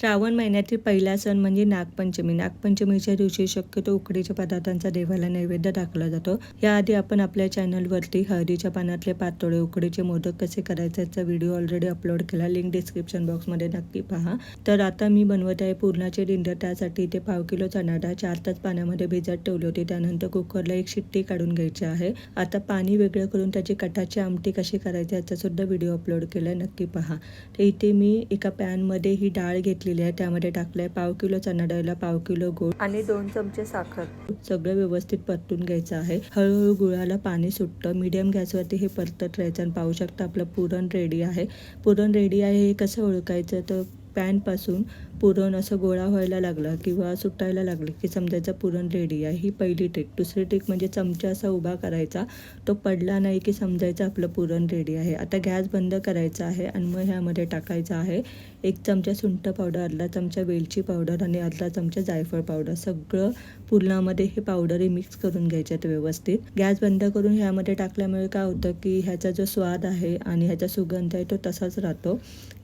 श्रावण महिन्यातील पहिला सण म्हणजे नागपंचमी. नागपंचमीच्या दिवशी शक्यतो उकडीच्या पदार्थांचा देवाला नैवेद्य दाखवला जातो. याआधी आपण आपल्या चॅनलवरती हळदीच्या पानातले पातोळे उकडीचे मोदक कसे करायचे याचा व्हिडिओ ऑलरेडी अपलोड केला. लिंक डिस्क्रिप्शन बॉक्समध्ये नक्की पहा. तर आता मी बनवत आहे पूर्णाचे डिंडर त्यासाठी इथे पाव किलो चणा डाळ चार तास पाण्यामध्ये भिजत ठेवली होती. त्यानंतर कुकरला एक शिट्टी काढून घ्यायची आहे. आता पाणी वेगळं करून त्याची कटाची आमटी कशी करायची याचा सुद्धा व्हिडिओ अपलोड केला. नक्की पहा. तर इथे मी एका पॅनमध्ये ही डाळ घेतलेली आहे. त्यामध्ये टाकलं आहे पाव किलो चणा डाळीला पाव किलो गूळ आणि दोन चमचे साखर. सगळं व्यवस्थित परतून घ्यायचं आहे. हळूहळू गुळाला पाणी सुटतं. मीडियम गॅसवरती हे परतत राहायचं आणि पाहू शकता आपलं पुरण रेडी आहे. पुरण रेडी आहे हे कसं ओळखायचं? तर पॅनपासून पुरण असं गोळा व्हायला लागला किंवा सुटायला लागलं की समजायचं पुरण रेडी आहे ही पहिली ट्रिक दुसरी ट्रिक म्हणजे चमचा असा उभा करायचा तो पडला नाही की समजायचं आपलं पुरण रेडी आहे. आता गॅस बंद करायचा आहे आणि मग ह्यामध्ये टाकायचं आहे एक चमचा सुंठ पावडर अर्धा चमचा वेलची पावडर आणि अर्धा चमचा जायफळ पावडर सगळं पुरणामध्ये हे पावडर मिक्स करून घ्यायच्यात व्यवस्थित. गॅस बंद करून ह्यामध्ये टाकल्यामुळे काय होतं की ह्याचा जो स्वाद आहे आणि ह्याचा सुगंध आहे तो तसाच राहतो.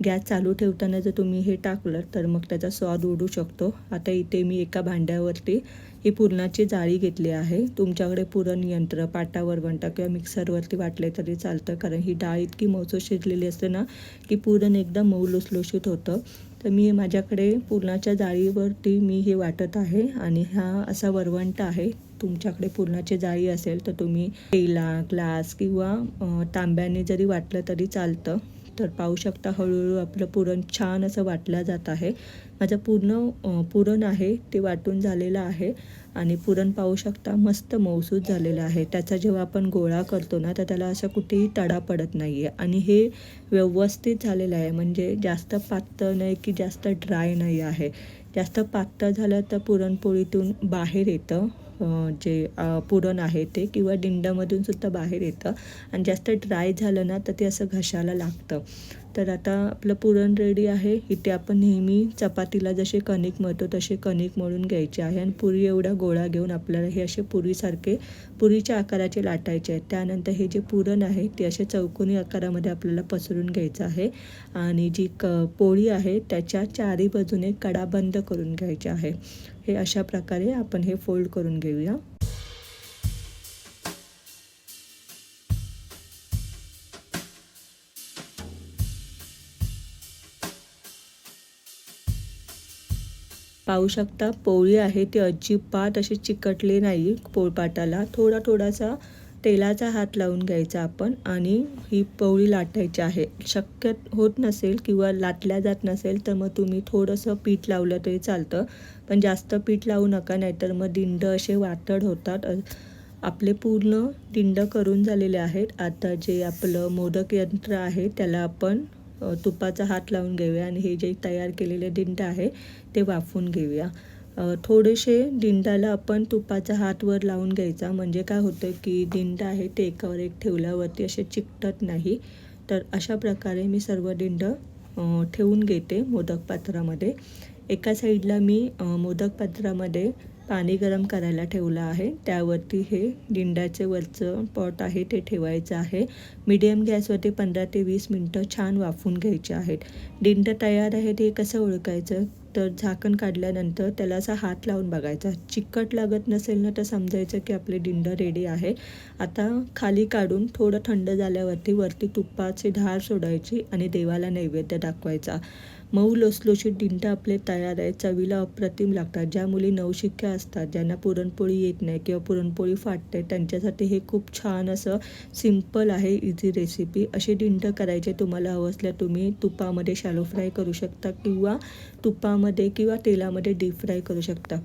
गॅस चालू ठेवताना जर तुम्ही मी हे टाकलं तर मग त्याचा स्वाद उडू शकतो. आता इथे मी एका भांड्यावरती ही पुरणाची जाळी घेतली आहे. तुमच्याकडे पुरण यंत्र पाटावर बनता किंवा मिक्सरवरती वाटले तरी चालतं कारण ही डाळ इतकी मौसूद शिजलेली असते ना की पुरण एकदम मऊ लुसलुशीत होतं. तर मी माझ्याकडे पुरणाच्या जाळीवरती मी हे वाटत आहे आणि हा असा वरवंट आहे. तुमच्याकडे पुरणाची जाळी असेल तर तुम्ही पेला ग्लास किंवा तांब्याने जरी वाटलं तरी चालतं. तर पाहू शकता हळूहळू आपलं पुरण छान असं वाटलं जात आहे. माझं पूर्ण पुरण आहे ते वाटून झालेलं आहे आणि पुरण पाहू शकता मस्त मौसूद झालेलं आहे. त्याचा जेव्हा आपण गोळा करतो ना तर त्याला असं कुठेही तडा पडत नाही आहे आणि हे व्यवस्थित झालेलं आहे. म्हणजे जास्त पातळ नाही की जास्त ड्राय नाही आहे. जास्त पातळ झालं तर पुरणपोळीतून बाहेर येतं जे पुरण आहे ते किंवा डिंडामधून सुद्धा बाहेर येतं. आणि जास्त ड्राय झालं ना तर ते असं घशाला लागतं. तर आता आपलं पुरण रेडी आहे. इथे आपण नेहमी चपातीला जसे कणिक मळतो तसे कणिक मळून घ्यायचे आहे. आणि पुरी एवढा गोळा घेऊन आपल्याला हे असे पुरीसारखे पुरीच्या आकाराचे लाटायचे आहेत. त्यानंतर हे जे पुरण आहे ते असे चौकोनी आकारामध्ये आपल्याला पसरून घ्यायचं आहे. आणि जी क पोळी आहे त्याच्या चारी बाजूने कडा बंद करून घ्यायचे आहे. हे अशा प्रकारे आपण हे फोल्ड करून घेऊया. पाहू शकता पोळी आहे ती अजिबात अशी चिकटली नाही पोळपाटाला. थोडा थोडासा तेलाचा हात लावून घ्यायचा आपण आणि ही पोळी लाटायची आहे. शक्य होत नसेल किंवा लाटल्या जात नसेल तर मग तुम्ही थोडंसं पीठ लावलं तरी चालतं. पण जास्त पीठ लावू नका नाहीतर मग दिंड असे वातड होतात. आपले पूर्ण दिंड करून झालेले आहेत. आता जे आपलं मोदक यंत्र आहे त्याला आपण तुपाचा हात लावून घेऊया आणि हे जे तयार केलेले दिंड आहे ते वाफून घेऊया. थोडेसे दिंडाला आपण तुपाचा हात वर लावून घ्यायचा. म्हणजे काय होतं की दिंड आहे ते एकावर एक ठेवल्यावरती असे चिकटत नाही. तर अशा प्रकारे मी सर्व दिंड ठेवून घेते मोदक पात्रामध्ये. एका साईडला मी मोदक पात्रामध्ये पाणी गरम करायला ठेवलं आहे. त्यावरती हे दिंडाचे वरचं पॉट आहे ते ठेवायचं आहे. मीडियम गॅसवरती पंधरा ते वीस मिनटं छान वाफून घ्यायचे आहेत. दिंड तयार आहे ते कसं ओळखायचं? तर झाकण काढल्यानंतर त्याला असा हात लावून बघायचा. चिकट लागत नसेल ना तर समजायचं की आपले दिंड रेडी आहे. आता खाली काढून थोडं थंड झाल्यावरती वरती तुपाची धार सोडायची आणि देवाला नैवेद्य दाखवायचा. मऊ लोसलोशी डिंड आपले तयार आहे चवीला अप्रतिम लागतात. ज्या मुली नवशिक्या असतात ज्यांना पुरणपोळी येत नाही किंवा पुरणपोळी फाटते त्यांच्यासाठी हे खूप छान असं सिंपल आहे इझी रेसिपी असे डिंड करायचे तुम्हाला हवं असल्या तुम्ही तुपामध्ये शॅलो फ्राय करू शकता किंवा तुपामध्ये किंवा तेलामध्ये डीप फ्राय करू शकता.